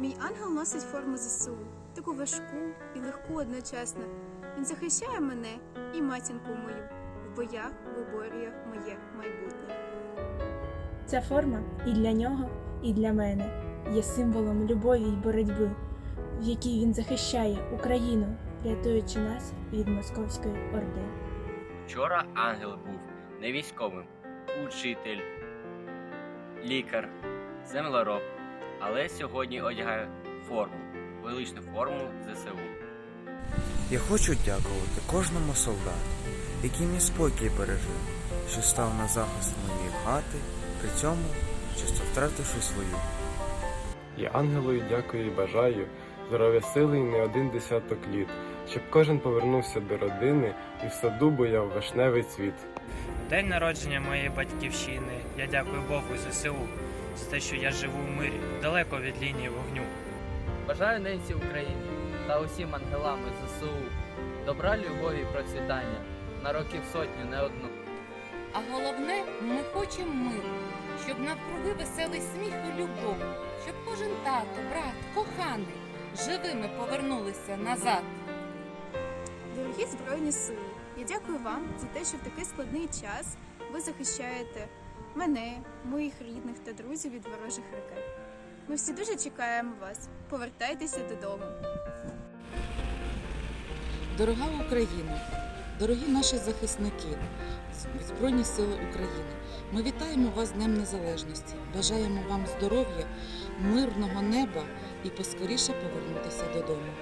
Мій ангел носить форму ЗСУ, таку важку і легку одночасно. Він захищає мене і матінку мою. В боях виборює моє майбутнє. Ця форма і для нього, і для мене є символом любові й боротьби, в якій він захищає Україну, рятуючи нас від московської орди. Вчора ангел був не військовим, учитель, лікар, землероб, але сьогодні одягає форму, величну форму ЗСУ. Я хочу дякувати кожному солдату, який мій спокій бережив, що став на захист моєї хати, при цьому часто втративши свою. І ангелою дякую і бажаю здоров'я сили і не один десяток літ, щоб кожен повернувся до родини і в саду буяв вишневий цвіт. День народження моєї батьківщини. Я дякую Богу ЗСУ за те, що я живу в мирі, далеко від лінії вогню. Бажаю ненці Україні та усім ангелам із ЗСУ добра, любові і процвітання на років сотню не одну. А головне, ми хочемо миру, щоб навкруги веселий сміх і любов, щоб кожен тато, брат, коханий живими повернулися назад. Дорогі Збройні Сили, я дякую вам за те, що в такий складний час ви захищаєте мене, моїх рідних та друзів від ворожих ракет. Ми всі дуже чекаємо вас. Повертайтеся додому. Дорога Україна, дорогі наші захисники, Збройні Сили України. Ми вітаємо вас Днем Незалежності. Бажаємо вам здоров'я, мирного неба і поскоріше повернутися додому.